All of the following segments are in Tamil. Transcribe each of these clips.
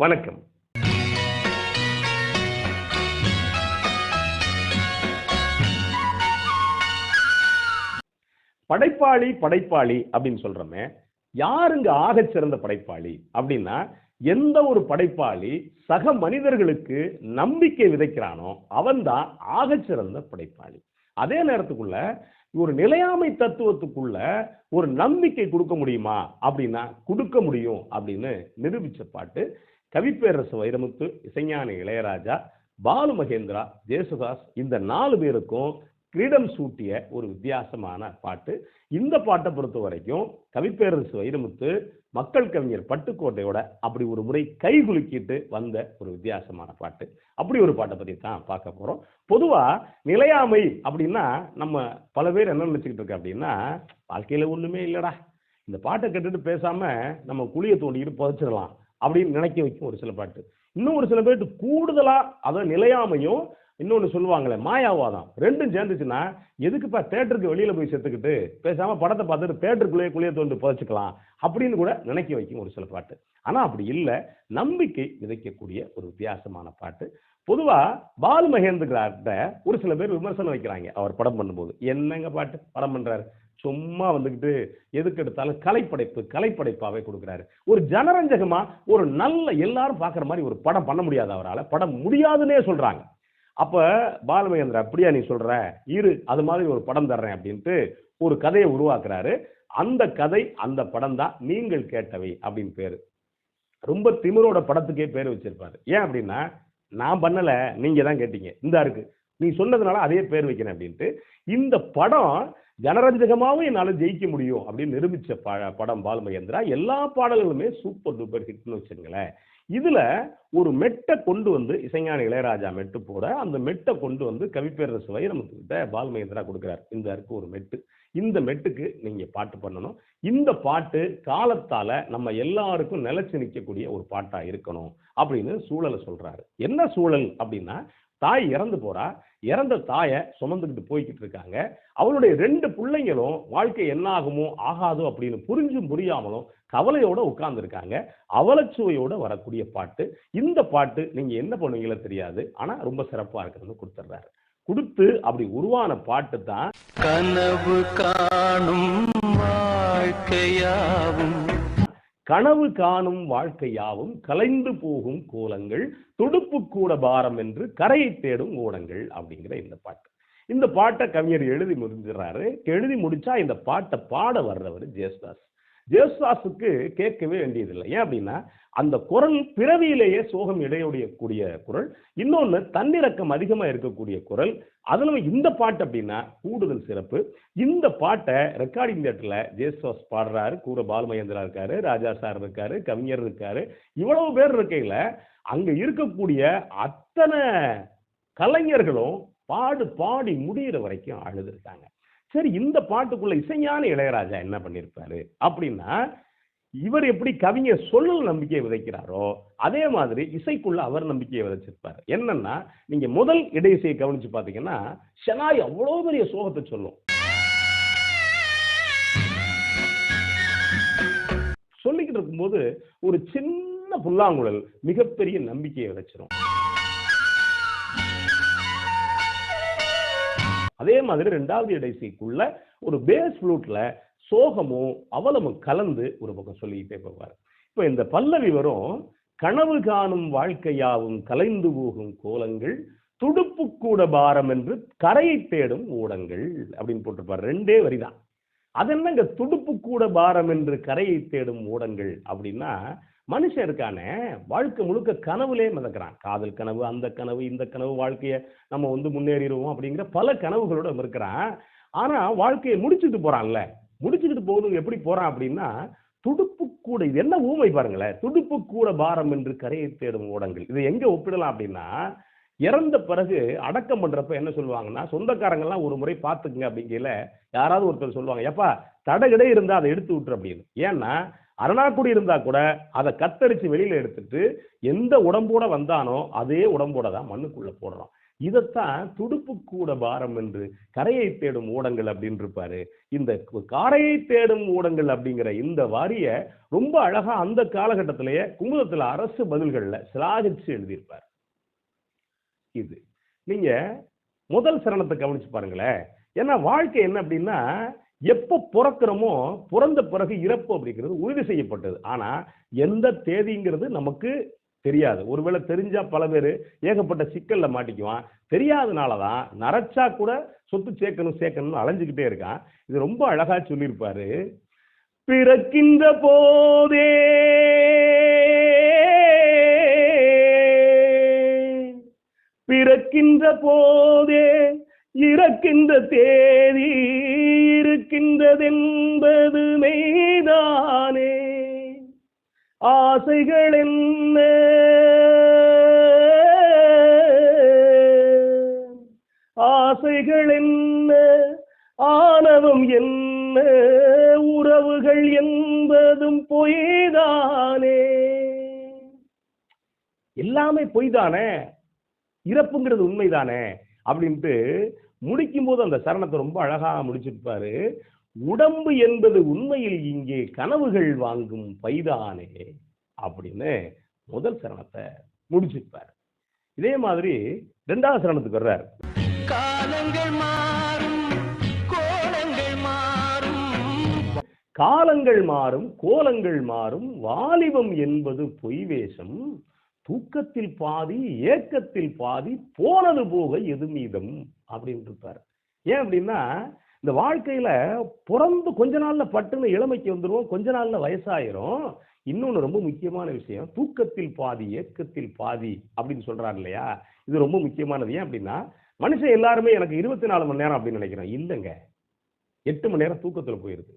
வணக்கம். படைப்பாளி படைப்பாளி அப்படின்னு சொல்றோமே யாருங்க ஆகச் சிறந்த படைப்பாளி அப்படின்னா எந்த ஒரு படைப்பாளி சக மனிதர்களுக்கு நம்பிக்கை விதைக்கிறானோ அவன்தான் ஆக சிறந்த படைப்பாளி. அதே நேரத்துக்குள்ள ஒரு நிலையாமை தத்துவத்துக்குள்ள ஒரு நம்பிக்கை கொடுக்க முடியுமா அப்படின்னா கொடுக்க முடியும் அப்படின்னு நிரூபிச்ச பாட்டு கவிப்பேரரசு வைரமுத்து இசைஞானி இளையராஜா பாலு மகேந்திரா ஜேசுதாஸ் இந்த நாலு பேருக்கும் கிரீடம் சூட்டிய ஒரு வித்தியாசமான பாட்டு. இந்த பாட்டை பொறுத்த வரைக்கும் கவிப்பேரரசு வைரமுத்து மக்கள் கவிஞர் பட்டுக்கோட்டையோட அப்படி ஒரு முறை கை குலுக்கிட்டு வந்த ஒரு வித்தியாசமான பாட்டு. அப்படி ஒரு பாட்டை பற்றி தான் பார்க்க போகிறோம் பொதுவாக நிலையாமை அப்படின்னா நம்ம பல பேர் என்ன நினச்சிக்கிட்டு இருக்க அப்படின்னா வாழ்க்கையில் ஒன்றுமே இல்லைடா. இந்த பாட்டை கேட்டுட்டு பேசாமல் நம்ம குழியை தோண்டிக்கிட்டு புதைச்சிடலாம். அப்படின்னு நினைக்க வைக்கும் ஒரு சில பாட்டு. இன்னும் ஒரு சில பேர்ட்டு கூடுதலாக அதை நிலையாமையும் இன்னொன்று சொல்லுவாங்களே மாயாவாதம். ரெண்டும் சேர்ந்துச்சுன்னா எதுக்குப்பா தேட்டருக்கு வெளியில் போய் செத்துக்கிட்டு பேசாமல் படத்தை பார்த்துட்டு தேட்டருக்குள்ளேயே குளிய தோண்டு புதைச்சிக்கலாம் அப்படின்னு கூட நினைக்க வைக்கும் ஒரு சில பாட்டு. ஆனால் அப்படி இல்லை. நம்பிக்கை விதைக்கக்கூடிய ஒரு வித்தியாசமான பாட்டு. பொதுவாக பால் மகேந்திராட்ட ஒரு சில பேர் விமர்சனம் வைக்கிறாங்க. அவர் படம் பண்ணும்போது. என்னங்க பாட்டு? படம் பண்றாரு. சும்மா வந்துக்கிட்டு எதுக்கு எடுத்தாலும் கலைப்படைப்பு கலைப்படைப்பாகவே கொடுக்குறாரு. ஒரு ஜனரஞ்சகமாக ஒரு நல்ல எல்லாரும் பார்க்குற மாதிரி ஒரு படம் பண்ண முடியாது அவரால். படம் முடியாதுன்னே சொல்கிறாங்க அப்போ பாலமகேந்திரா அப்படியா நீ சொல்கிற இரு அது மாதிரி ஒரு படம் தர்றேன் அப்படின்ட்டு ஒரு கதையை உருவாக்குறாரு. அந்த கதை அந்த படம் தான் நீங்கள் கேட்டவை அப்படின்னு பேர். ரொம்ப திமிரோட படத்துக்கே பேர் வச்சிருப்பாரு. ஏன் அப்படின்னா நான் பண்ணலை நீங்கள் தான் கேட்டீங்க. இந்த இருக்கு. நீ சொன்னதுனால அதே பேர் வைக்கிறேன் அப்படின்ட்டு. இந்த படம் ஜனரஞ்சகமாகவும் என்னால் ஜெயிக்க முடியும் அப்படின்னு நிரூபித்த ப படம் பாலுமகேந்திரா எல்லா பாடல்களுமே சூப்பர் டூப்பர் ஹிட்னு வச்சுங்களேன் இதில் ஒரு மெட்டை கொண்டு வந்து இசைஞான இளையராஜா மெட்டு போட அந்த மெட்டை கொண்டு வந்து கவிப்பேரரசு வைரமுத்துக்கிட்ட பால்மகேந்திரா கொடுக்குறாரு. இந்த இருக்கு ஒரு மெட்டு. இந்த மெட்டுக்கு நீங்கள் பாட்டு பண்ணணும். இந்த பாட்டு காலத்தால் நம்ம எல்லாருக்கும் நிலச்சி நிற்கக்கூடிய ஒரு பாட்டாக இருக்கணும் அப்படின்னு சூழலை சொல்கிறாரு என்ன சூழல் அப்படின்னா தாய் இறந்து போகிறா இறந்த தாயை சுமந்துக்கிட்டு போய்கிட்டு இருக்காங்க. அவளுடைய ரெண்டு பிள்ளைங்களும் வாழ்க்கை என்னாகுமோ ஆகாதோ அப்படின்னு புரிஞ்சும் புரியாமலும் கவலையோட உட்கார்ந்துருக்காங்க. அவலச்சுவையோட வரக்கூடிய பாட்டு. இந்த பாட்டு நீங்க என்ன பண்ணுவீங்களோ தெரியாது. ஆனா ரொம்ப சிறப்பா இருக்கிறது கொடுத்துட்றாரு கொடுத்து அப்படி உருவான பாட்டு தான் கனவு காணும் வாழ்க்கையாவும் கனவு காணும் வாழ்க்கையாவும் கலைந்து போகும் கோலங்கள் துடுப்பு கூட பாரம் என்று கரையை தேடும் ஓடங்கள் அப்படிங்கிற இந்த பாட்டு. இந்த பாட்டை கவிஞர் எழுதி முடிஞ்சிடறாரு. எழுதி முடிச்சா இந்த பாட்டை பாட வர்றவர் ஜெயஸ்தாஸ் ஜேசுதாஸுக்கு கேட்கவே வேண்டியதில்லை. ஏன் அப்படின்னா அந்த குரல் பிறவியிலேயே சோகம் இடையுடைய கூடிய குரல் இன்னொன்று தன்னிறக்கம் அதிகமாக இருக்கக்கூடிய குரல் அதில் இந்த பாட்டு அப்படின்னா கூடுதல் சிறப்பு. இந்த பாட்டை ரெக்கார்டிங் தேட்டரில் ஜேசுதாஸ் பாடுறாரு கூட பாலுமகேந்திரா இருக்காரு ராஜா சார் இருக்காரு கவிஞர் இருக்காரு இவ்வளவு பேர் இருக்கையில் அங்கே இருக்கக்கூடிய அத்தனை கலைஞர்களும் பாடு பாடி முடிகிற வரைக்கும் அழுதுருக்காங்க. சரி இந்த பாட்டுக்குள்ள இசைஞான இளையராஜா என்ன பண்ணியிருப்பாரு அப்படின்னா இவர் எப்படி கவிஞர் சொல்லல் நம்பிக்கையை விதைக்கிறாரோ அதே மாதிரி இசைக்குள்ள அவர் நம்பிக்கையை விதைச்சிருப்பாரு. என்னன்னா நீங்க முதல் இடையிசையை கவனிச்சு பாத்தீங்கன்னா ஷனாய் அவ்வளோ பெரிய சோகத்தை சொல்லும். சொல்லிக்கிட்டு இருக்கும்போது ஒரு சின்ன புல்லாங்குழல் மிகப்பெரிய நம்பிக்கையை விதைச்சிரும். அதே மாதிரி ரெண்டாவது இடைசிக்குள்ள ஒரு பேஸ் ஃப்ளூட்ல சோகமும் அவலமும் கலந்து ஒரு பக்கம் சொல்லிக்கிட்டே போவார். இப்போ இந்த பல்லவி வரும் கனவு காணும் வாழ்க்கையாவும் கலைந்து போகும் கோலங்கள் துடுப்பு கூட பாரம் என்று கரையை தேடும் ஊடங்கள் அப்படின்னு போட்டிருப்பார். ரெண்டே வரிதான். அது என்னங்க? துடுப்பு கூட பாரம் என்று கரையை தேடும் ஊடங்கள் அப்படின்னா மனுஷன் இருக்கானே வாழ்க்கை முழுக்க கனவுலே மிதக்கிறான். காதல் கனவு அந்த கனவு இந்த கனவு வாழ்க்கையை நம்ம வந்து முன்னேறிடுவோம் அப்படிங்கிற பல கனவுகளோட இருக்கிறான் ஆனா வாழ்க்கையை முடிச்சுட்டு போறான்ல. முடிச்சுக்கிட்டு போகணும் எப்படி போறான் அப்படின்னா துடுப்பு கூட இது என்ன ஊமை பாருங்களேன். துடுப்பு கூட பாரம் என்று கரையை தேடும் ஓடங்கள். இதை எங்க ஒப்பிடலாம் அப்படின்னா இறந்த பிறகு அடக்கம் பண்றப்ப என்ன சொல்லுவாங்கன்னா சொந்தக்காரங்கெல்லாம் ஒரு முறை பார்த்துக்குங்க அப்படிங்கல யாராவது ஒருத்தர் சொல்லுவாங்க எப்பா தடகிடை இருந்தா அதை எடுத்து விட்டுரு அப்படின்னு. ஏன்னா அரணாக்குடி இருந்தா கூட அதை கத்தரிச்சு வெளியில எடுத்துட்டு எந்த உடம்போட வந்தானோ அதே உடம்போட தான் மண்ணுக்குள்ள போடுறோம் இதைத்தான் துடுப்பு கூட பாரம் என்று கரையை தேடும் ஊடங்கள் அப்படின்னு இருப்பாரு இந்த காரையை தேடும் ஊடங்கள் அப்படிங்கிற இந்த வாரிய ரொம்ப அழகா அந்த காலகட்டத்திலேயே குமுதத்துல அரசு பதில்கள்ல சிலாகிச்சு எழுதியிருப்பார். இது. நீங்க முதல் சரணத்தை கவனிச்சு பாருங்களேன். ஏன்னா வாழ்க்கை என்ன அப்படின்னா எப்போ பிறக்கிறோமோ பிறந்த பிறகு இறப்பு அப்படிங்கிறது உறுதி செய்யப்பட்டது. ஆனால் எந்த தேதிங்கிறது நமக்கு தெரியாது. ஒருவேளை தெரிஞ்சால் பல பேர் ஏகப்பட்ட சிக்கலில் மாட்டிக்குவான். தெரியாதனால தான் நரைச்சா கூட சொத்து சேர்க்கணும் சேர்க்கணும்னு அலைஞ்சிக்கிட்டே இருக்கான். இது ரொம்ப அழகாக சொல்லியிருப்பாரு. பிறக்கின்ற போதே பிறக்கின்ற போதே இறக்கின்ற தேதி இருக்கின்றதென்பது மெய்தானே. ஆசைகள் என்ன? ஆசைகள் என்ன? ஆணவம் என்ன? உறவுகள் என்பதும் பொய்தானே. எல்லாமே பொய்தானே? இறப்புங்கிறது உண்மைதானே? அப்படின்ட்டு முடிக்கும் போது அந்த சரணத்தை ரொம்ப அழகா முடிச்சிருப்பாரு. உடம்பு என்பது உண்மையில் இங்கே கனவுகள் வாங்கும் பைதானே அப்படின்னு முதல் சரணத்தை முடிச்சிருப்பார். இதே மாதிரி ரெண்டாவது சரணத்துக்கு வர்றார். காலங்கள் மாறும் கோலங்கள் மாறும். காலங்கள் மாறும் கோலங்கள் மாறும். வாலிபம் என்பது பொய் வேஷம். தூக்கத்தில் பாதி ஏக்கத்தில் பாதி போனது போக எது மீதம் அப்படின்னு இருப்பார். ஏன் அப்படின்னா இந்த வாழ்க்கையில பிறந்து கொஞ்ச நாள்ல பட்டுன்னு இளமைக்கு வந்துருவோம் கொஞ்ச நாள்ல வயசாயிரும். இன்னொன்று ரொம்ப முக்கியமான விஷயம் தூக்கத்தில் பாதி ஏக்கத்தில் பாதி அப்படின்னு சொல்றாரு இல்லையா? இது ரொம்ப முக்கியமானது. ஏன் அப்படின்னா மனுஷன் எல்லாருமே எனக்கு இருபத்தி நாலு மணி நேரம் அப்படின்னு நினைக்கிறேன். இல்லைங்க. எட்டு மணி நேரம் தூக்கத்தில் போயிருது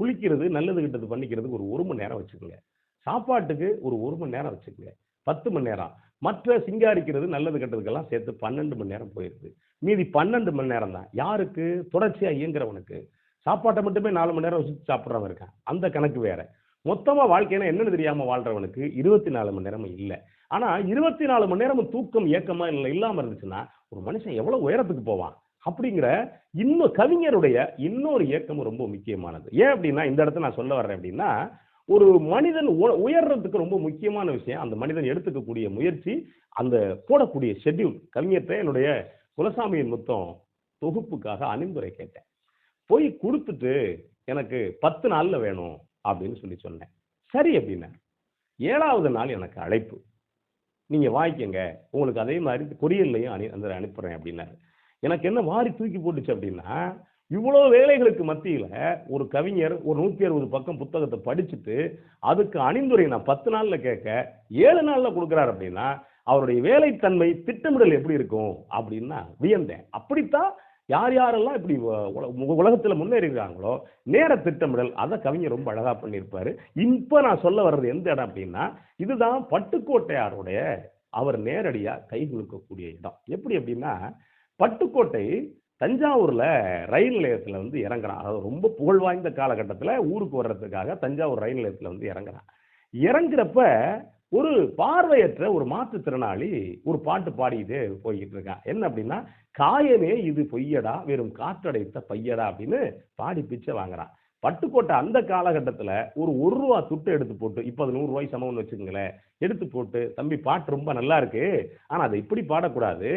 குளிக்கிறது நல்லது கிட்டது பண்ணிக்கிறதுக்கு ஒரு ஒரு மணி நேரம் வச்சுக்கோங்க. சாப்பாட்டுக்கு ஒரு ஒரு மணி நேரம் வச்சுக்கோங்க. பத்து மணி நேரம். மற்ற சிங்காரிக்கிறது நல்லது கெட்டதுக்கெல்லாம் சேர்த்து பன்னெண்டு மணி நேரம் போயிருது. மீதி பன்னெண்டு மணி நேரம் தான். யாருக்கு? தொடர்ச்சியாக இயங்குறவனுக்கு. சாப்பாட்டை மட்டுமே நாலு மணி நேரம் வச்சு சாப்பிட்றவன் இருக்கான். அந்த கணக்கு வேற. மொத்தமாக வாழ்க்கையில என்னென்னு தெரியாமல் வாழ்றவனுக்கு இருபத்தி நாலு மணி நேரமும் இல்லை. ஆனால் இருபத்தி நாலு மணி நேரமும் தூக்கம் ஏக்கமாக இல்லை இல்லாமல் இருந்துச்சுன்னா ஒரு மனுஷன் எவ்வளோ உயரத்துக்கு போவான்? அப்படிங்கிற இன்னும் கவிஞருடைய இன்னொரு இயக்கமும் ரொம்ப முக்கியமானது. ஏன் அப்படின்னா இந்த இடத்த நான் சொல்ல வர்றேன் அப்படின்னா ஒரு மனிதன் உ- உயர்றதுக்கு ரொம்ப முக்கியமான விஷயம் அந்த மனிதன் எடுத்துக்கக்கூடிய முயற்சி அந்த போடக்கூடிய ஷெட்யூல் கவிஞர்கிட்ட என்னுடைய குலசாமியின் மொத்தம் தொகுப்புக்காக அணிந்துரை கேட்டேன். போய் கொடுத்துட்டு எனக்கு பத்து நாளில் வேணும் அப்படின்னு சொல்லி சொன்னேன். சரி அப்படின்னா ஏழாவது நாள் எனக்கு அழைப்பு. நீங்கள் வாங்கிக்கங்க உங்களுக்கு அதே மாதிரி கொரியர்லையும் அனு அந்த அனுப்புகிறேன் அப்படின்னாரு. எனக்கு என்ன வாரி தூக்கி போட்டுச்சு அப்படின்னா இவ்வளோ வேலைகளுக்கு மத்தியில் ஒரு கவிஞர் ஒரு நூற்றி அறுபது பக்கம் புத்தகத்தை படிச்சுட்டு அதுக்கு அணிந்துரை நான் பத்து நாளில் கேட்க ஏழு நாளில் கொடுக்குறாரு அப்படின்னா அவருடைய வேலைத்தன்மை திட்டமிடல் எப்படி இருக்கும் அப்படின்னா வியந்தேன். அப்படித்தான் யார் யாரெல்லாம் இப்படி உலகத்தில் உல- முன்னேறி இருக்காங்களோ நேர திட்டமிடல் அதை கவிஞர் ரொம்ப அழகாக பண்ணியிருப்பார். இப்போ நான் சொல்ல வர்றது எந்த இடம் அப்படின்னா இதுதான் பட்டுக்கோட்டையாருடைய அவர் நேரடியாக கை குலுக்கக்கூடிய இடம். எப்படி அப்படின்னா பட்டுக்கோட்டை தஞ்சாவூரில் ரயில் நிலையத்தில் வந்து இறங்குறான். அதாவது ரொம்ப புகழ் வாய்ந்த காலகட்டத்தில் ஊருக்கு வர்றதுக்காக தஞ்சாவூர் ரயில் நிலையத்தில் வந்து இறங்குறான். இறங்குறப்ப ஒரு பார்வையற்ற ஒரு மாற்றுத்திறனாளி ஒரு பாட்டு பாடிட்டு போய்கிட்டு இருக்கான் என்ன அப்படின்னா காயமே இது பொய்யடா வெறும் காற்றடைத்த பையடா அப்படின்னு பாடி பிச்சை வாங்குறான். பட்டுக்கோட்டை அந்த காலகட்டத்தில் ஒரு ஒரு ரூபா துட்டு எடுத்து போட்டு இப்போ அது நூறு ரூபாய் சமம்னு வச்சுக்கோங்களேன் எடுத்து போட்டு தம்பி பாட்டு ரொம்ப நல்லா இருக்கு ஆனால் அதை இப்படி பாடக்கூடாது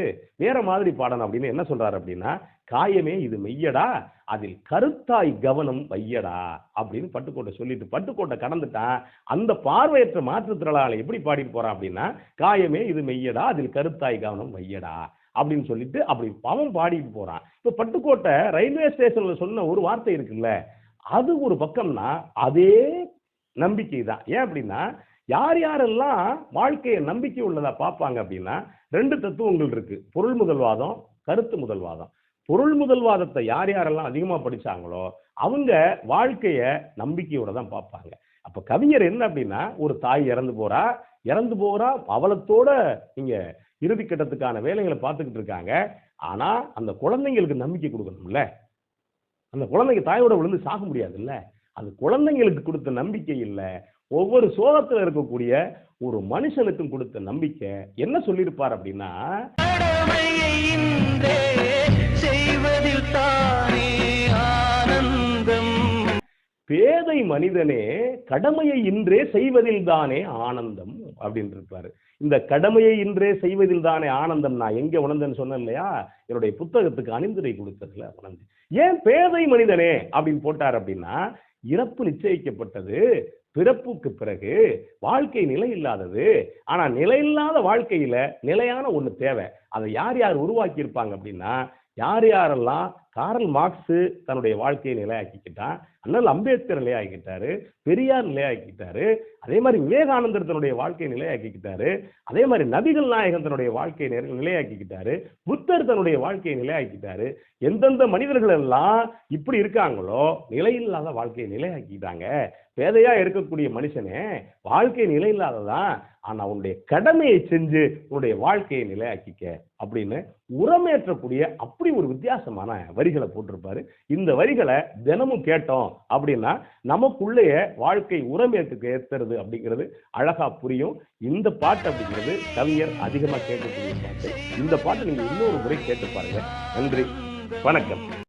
வேற மாதிரி பாடணும் அப்படின்னு என்ன சொல்றாரு அப்படின்னா காயமே இது மெய்யடா அதில் கருத்தாய் கவனம் வையடா அப்படின்னு பட்டுக்கோட்டை சொல்லிட்டு பட்டுக்கோட்டை கடந்துட்டான். அந்த பார்வையற்ற மாற்றுத்திறனாளி எப்படி பாடிட்டு போறான் அப்படின்னா காயமே இது மெய்யடா அதில் கருத்தாய் கவனம் வையடா அப்படின்னு சொல்லிட்டு அப்படி பாவம் பாடிட்டு போறான். இப்ப பட்டுக்கோட்டை ரயில்வே ஸ்டேஷன்ல சொன்ன ஒரு வார்த்தை இருக்குல்ல அது ஒரு பக்கம்னா அதே நம்பிக்கை தான். ஏன் அப்படின்னா யார் யாரெல்லாம் வாழ்க்கையை நம்பிக்கை உள்ளதா பார்ப்பாங்க அப்படின்னா ரெண்டு தத்துவங்கள் இருக்கு. பொருள் முதல்வாதம் கருத்து முதல்வாதம். பொருள் முதல்வாதத்தை யார் யாரெல்லாம் அதிகமாக படிச்சாங்களோ அவங்க வாழ்க்கையை நம்பிக்கையோட தான் பார்ப்பாங்க. அப்போ கவிஞர் என்ன அப்படின்னா ஒரு தாய் இறந்து போறா இறந்து போகிறா அவலத்தோட நீங்க இறுதி கட்டத்துக்கான வேலைகளை பார்த்துக்கிட்டு இருக்காங்க. ஆனா அந்த குழந்தைங்களுக்கு நம்பிக்கை கொடுக்கணும்ல. அந்த குழந்தைங்க தாயோட விழுந்து சாக முடியாதுல்ல. அது குழந்தைங்களுக்கு கொடுத்த நம்பிக்கை இல்லை. ஒவ்வொரு சோகத்தில் இருக்கக்கூடிய ஒரு மனுஷனுக்கும் கொடுத்த நம்பிக்கை. என்ன சொல்லியிருப்பார் அப்படின்னா கடமையை தானே ஆனந்தம்? பேதை மனிதனே கடமையை இன்றே செய்வதில் தானே ஆனந்தம் அப்படின்னு இருப்பாரு இந்த கடமையை இன்றே செய்வதில் தானே ஆனந்தம் நான் எங்க உணர்ந்தேன்னு சொன்னேன் இல்லையா? என்னுடைய புத்தகத்துக்கு அணிந்துரை கொடுத்ததுல உணர்ந்து ஏன் பேதை மனிதனே அப்படின்னு போட்டார் அப்படின்னா இறப்பு நிச்சயிக்கப்பட்டது பிறப்புக்கு பிறகு வாழ்க்கை நிலை இல்லாதது. ஆனா நிலையில்லாத வாழ்க்கையில நிலையான ஒண்ணு தேவை. அதை யார் யார் உருவாக்கி இருப்பாங்க அப்படின்னா யார் யாரெல்லாம் காரல் மார்க்ஸு தன்னுடைய வாழ்க்கையை நிலையாக்கிக்கிட்டான் அண்ணல் அம்பேத்கர் நிலையாக்கிட்டாரு பெரியார் நிலையாக்கிட்டாரு அதே மாதிரி விவேகானந்தர் தன்னுடைய வாழ்க்கையை நிலையாக்கிக்கிட்டாரு அதே மாதிரி நபிகள் நாயகன் தன்னுடைய வாழ்க்கையை நிலை- நிலையாக்கிக்கிட்டாரு புத்தர் தன்னுடைய வாழ்க்கையை நிலையாக்கிட்டாரு எந்தெந்த மனிதர்கள் எல்லாம் இப்படி இருக்காங்களோ நிலையில்லாத வாழ்க்கையை நிலையாக்கிட்டாங்க பேதையாக இருக்கக்கூடிய மனுஷனே வாழ்க்கை நிலையில்லாததான் ஆனால் உன்னுடைய கடமையை செஞ்சு உன்னுடைய வாழ்க்கையை நிலையாக்கிக்க அப்படின்னு உரமேற்றக்கூடிய அப்படி ஒரு வித்தியாசமான வரிகளை போட்டிருப்பாரு. இந்த வரிகளை தினமும் கேட்டோம் அப்படின்னா நமக்குள்ளேயே வாழ்க்கை உரமேற்றுக்கு ஏற்றுறது அப்படிங்கிறது அழகா புரியும். இந்த பாட்டு அப்படிங்கிறது கவிஞர் அதிகமாக கேட்கக்கூடிய பாட்டு. இந்த பாட்டு நீங்கள் இன்னொரு முறை கேட்டு பாருங்க. நன்றி. வணக்கம்.